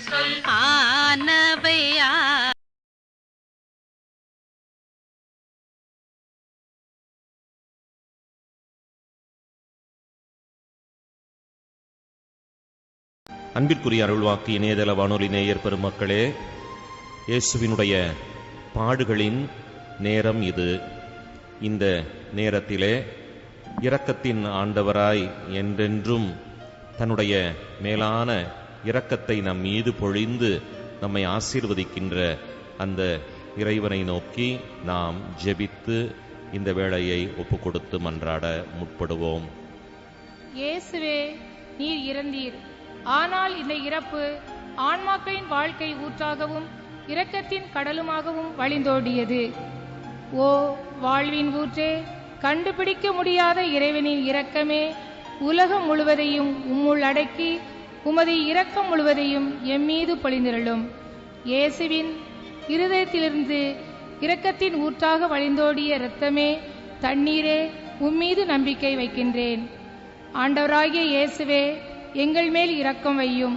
சொல். ஆனவையா அன்பிற்குரிய அருள்வாக்கு இணையதள வானொலி நேயர் பெருமக்களே இயேசுவினுடைய பாடுகளின் நேரம் இது. இந்த நேரத்திலே இரக்கத்தின் ஆண்டவராய் என்றென்றும் தன்னுடைய மேலான இரக்கத்தை நம் மீது பொழிந்து நம்மை ஆசீர்வதிக்கின்ற அந்த இறைவனை நோக்கி நாம் ஜெபித்து இந்த வேளையை ஒப்புக்கொடுத்து மன்றாட முற்படுவோம். இயேசுவே நீர் இறந்தீர். ஆனால் இந்த இறப்பு ஆன்மாக்களின் வாழ்க்கை ஊற்றாகவும் இரக்கத்தின் கடலுமாகவும் வழிந்தோடியது. ஓ வாழ்வின் ஊற்றே கண்டுபிடிக்க முடியாத இறைவனின் இரக்கமே உலகம் முழுவதையும் உம்முள் அடக்கி உமது இரக்கம் முழுவதையும் எம்மீது பொழிந்திரளும். இயேசுவின் இருதயத்திலிருந்து இரக்கத்தின் ஊற்றாக வழிந்தோடிய இரத்தமே தண்ணீரே உம்மீது நம்பிக்கை வைக்கின்றேன். ஆண்டவராகிய இயேசுவே எங்கள் மேல் இரக்கம் வையும்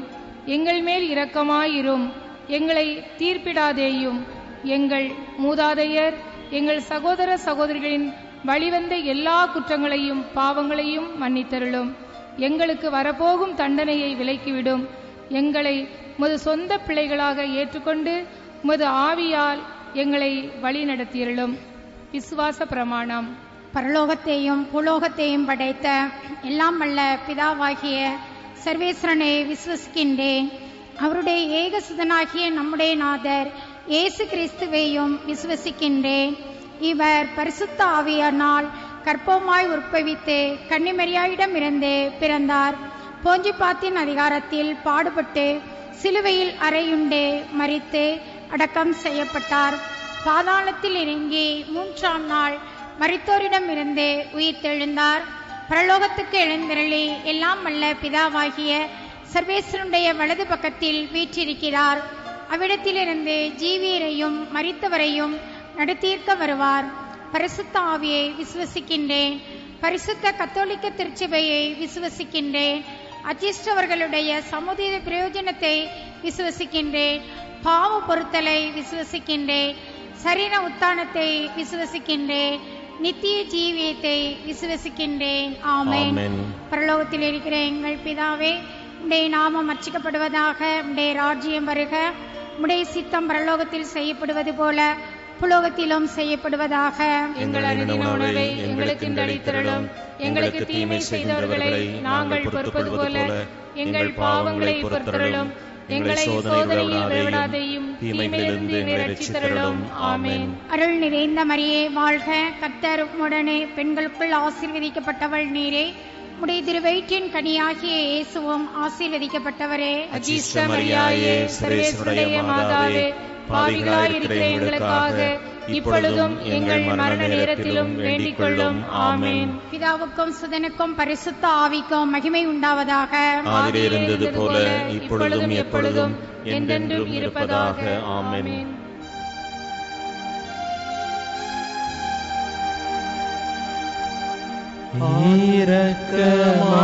எங்கள் மேல் இரக்கமாயிரும் எங்களை தீர்ப்பிடாதேயும் எங்கள் மூதாதையர் எங்கள் சகோதர சகோதரிகளின் வழிவந்த எல்லா குற்றங்களையும் பாவங்களையும் மன்னித்தருளும். எங்களுக்கு வரப்போகும் தண்டனையை விலக்கிவிடும். எங்களை உமது சொந்த பிள்ளைகளாக ஏற்றுக்கொண்டு உமது ஆவியால் எங்களை வழிநடத்தியருளும். விசுவாச பிரமாணம். பரலோகத்தையும் பூலோகத்தையும் படைத்த எல்லாம் வல்ல பிதாவாகிய சர்வேஸ்வரனை விசுவசிக்கின்றேன். அவருடைய ஏகசுதனாகிய நம்முடைய நாதர் இயேசு கிறிஸ்துவையும் விசுவசிக்கின்றேன். இவர் பரிசுத்த ஆவியானால் கற்பமாய் உற்பவித்து கன்னிமரியாயிடமிருந்து பிறந்தார். போஞ்சிப்பாத்தின் அதிகாரத்தில் பாடுபட்டு சிலுவையில் அறையுண்டு மறித்து அடக்கம் செய்யப்பட்டார். பாதாளத்தில் இறங்கி மூன்றாம் நாள் மறித்தோரிடமிருந்து உயிர் தெழுந்தார் பரலோகத்துக்கு எழுந்திரளி எல்லாம் வல்ல பிதாவாகிய சர்வேஸ்வரனுடைய வலது பக்கத்தில் வீற்றிருக்கிறார். அவ்விடத்திலிருந்து ஜீவியரையும் மறித்தவரையும் நடத்தீர்க்க வருவார். பரிசுத்த ஆவியை விசுவசிக்கின்றேன். பரிசுத்த கத்தோலிக்க திருச்சபையை விசுவசிக்கின்றேன். அச்சிஷ்டவர்களுடைய சமுதாய பிரயோஜனத்தை விசுவசிக்கின்றேன். பாவ பொருத்தலை விசுவசிக்கின்றேன். சரீர உத்தானத்தை விசுவசிக்கின்றேன். நித்திய ஜீவியத்தை விசுவசிக்கின்றேன். ஆமென். ஆமென். பரலோகத்தில் இருக்கிற எங்கள் பிதாவே உடைய நாமம் அர்ச்சிக்கப்படுவதாக உடைய ராஜ்யம் வருக. உடைய சித்தம் பரலோகத்தில் செய்யப்படுவது போல புலோகத்திலும் செய்யப்படுவதாக. எங்கள் அனுதின உணவை எங்களுக்கு அளித்திரளும் எங்களுக்கு தீமை செய்தவர்களை நாங்கள் பொறுப்பது போல எங்கள் பாவங்களை பொறுத்தருளும் எங்களை சோதனையில் விழவிடாதையும் தீமையிலிருந்து ரட்சித்தருளும். ஆமென். அருள் நிறைந்த மரியே வாழ்க. கர்த்தர் உடனே பெண்களுக்குள் ஆசீர்வதிக்கப்பட்டவள் நீரே. உடைய திருவயிற்றின் கனியாகிய இயேசுவும் ஆசீர்வதிக்கப்பட்டவரே. அஜீஷ்ட மரியாயே சர்வேஸ்வருடைய மாதாவே. பாவிகளாயிருக்கிற எங்களுக்காக இப்பொழுதும் எங்கள் மரண நேரத்திலும் வேண்டிக் கொள்ளும் ஆமென். பிதாவுக்கும் சுதனுக்கும் பரிசுத்த ஆவிக்கும் மகிமை உண்டாவதாக. இருந்தது போல இப்பொழுதும் எப்பொழுதும் என்றென்றும் இருப்பதாக. ஆமென்.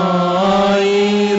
இரக்கமாயிரும்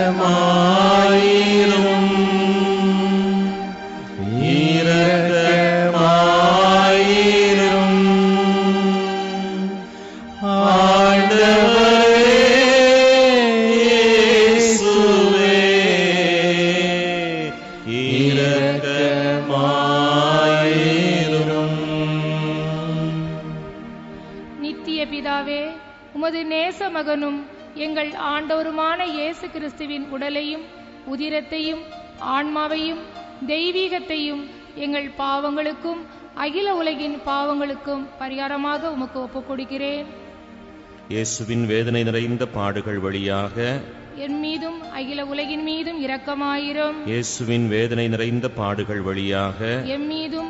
பாவங்களுக்கும் அகில உலகின் பாவங்களுக்கும் பரிகாரமாக உமக்கு ஒப்புக் கொடுக்கிறேன் இயேசுவின் வேதனை நிறைந்த பாடுகள் வழியாக என் மீதும் அகில உலகின் மீதும் இரக்கமாயிரும். இயேசுவின் வேதனை நிறைந்த பாடுகள் வழியாக எம் மீதும்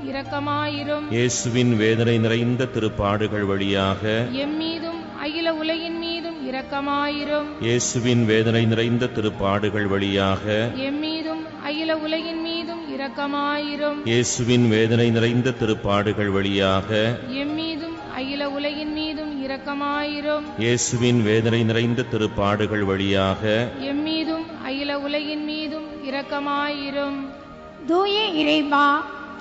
இரக்கமாயிரும். இயேசுவின் வேதனை நிறைந்த திருப்பாடுகள் வழியாக எம்மீதும் அகில உலகின் மீதும் இரக்கமாயிரும். இயேசுவின் வேதனை நிறைந்த திருப்பாடுகள் வழியாக எம்மீதும் அகில உலகின் மீதும் இரக்கமாயிரும். இயேசுவின் வேதனை நிறைந்த திருப்பாடுகள் வழியாக எம்மீதும் அகில உலகின் மீதும் இரக்கமாயிரும். இயேசுவின் வேதனை நிறைந்த திருப்பாடுகள் வழியாக எம்மீதும் அகில உலகின் மீதும் இரக்கமாயிரும். தூய இறைவா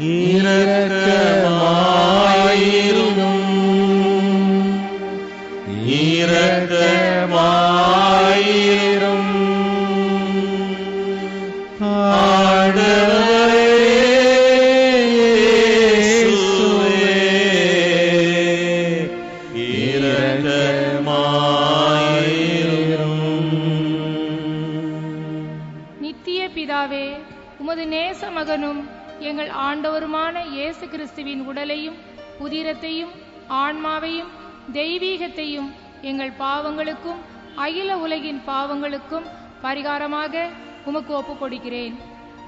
இரக்கமாயிரும். இரக்க உதிரத்தையும் ஆன்மாவையும் தெய்வீகத்தையும் எங்கள் பாவங்களுக்கும் அகில உலகின் பாவங்களுக்கும் பரிகாரமாக உமக்கு ஒப்புக் கொடுக்கிறேன்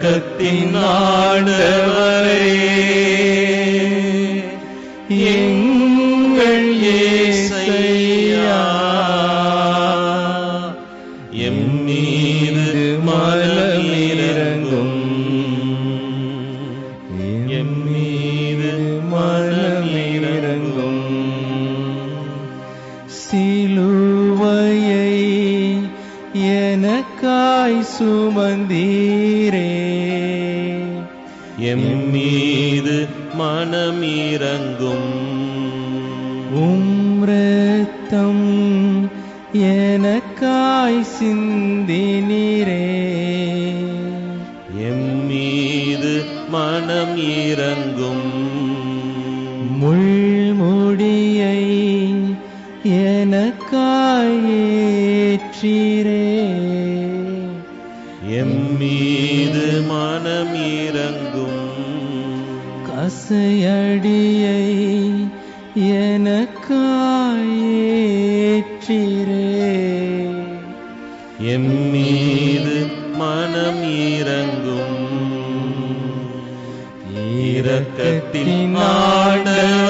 இரக்கத்தின் ஆண்டவர். கசையடியை எனக்காய் ஏற்றீரே எம்மீது மனம் இறங்கும். இரக்கத்தின் ஆண்டவரே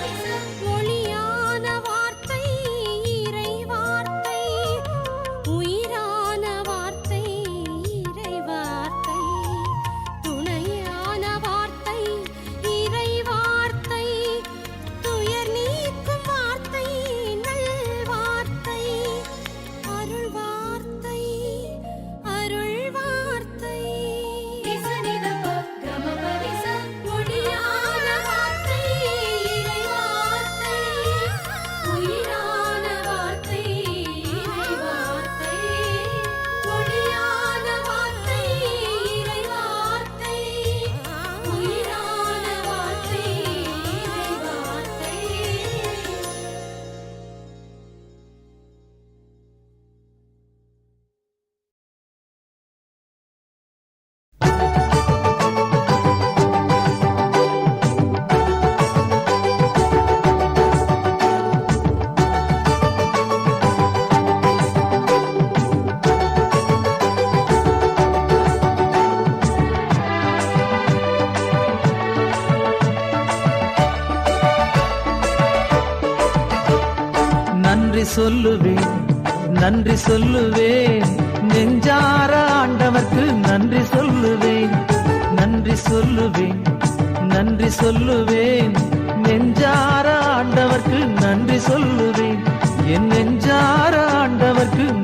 சொல்லுவேன் நன்றி சொல்லுவேன். நெஞ்சார ஆண்டவர்க்கு நன்றி சொல்லுவேன். நன்றி சொல்லுவேன் நன்றி சொல்லுவேன். நெஞ்சார ஆண்டவர்க்கு நன்றி சொல்லுவேன். என் நெஞ்சார ஆண்டவர்க்கு